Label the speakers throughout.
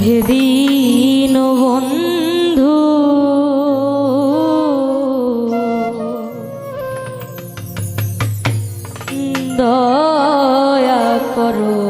Speaker 1: ওহেদিন বন্ধু। দয়া করো।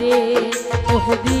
Speaker 1: রে ওহদি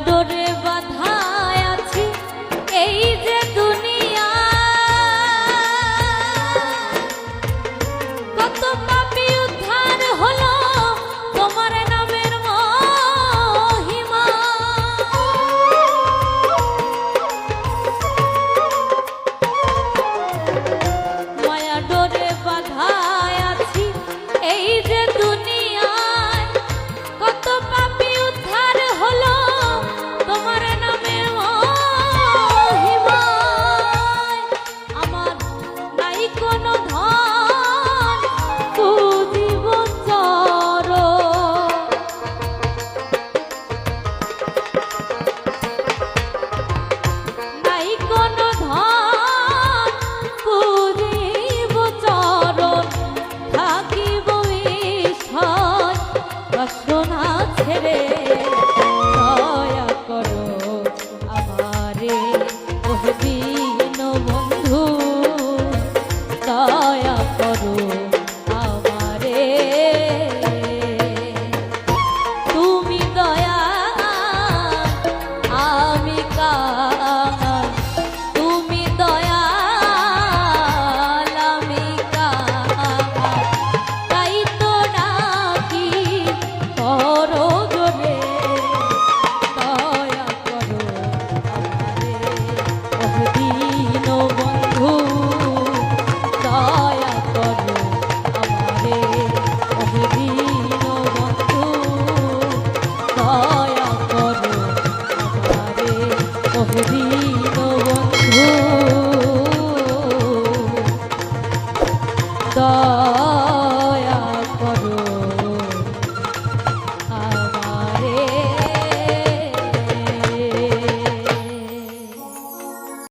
Speaker 1: adoré. দ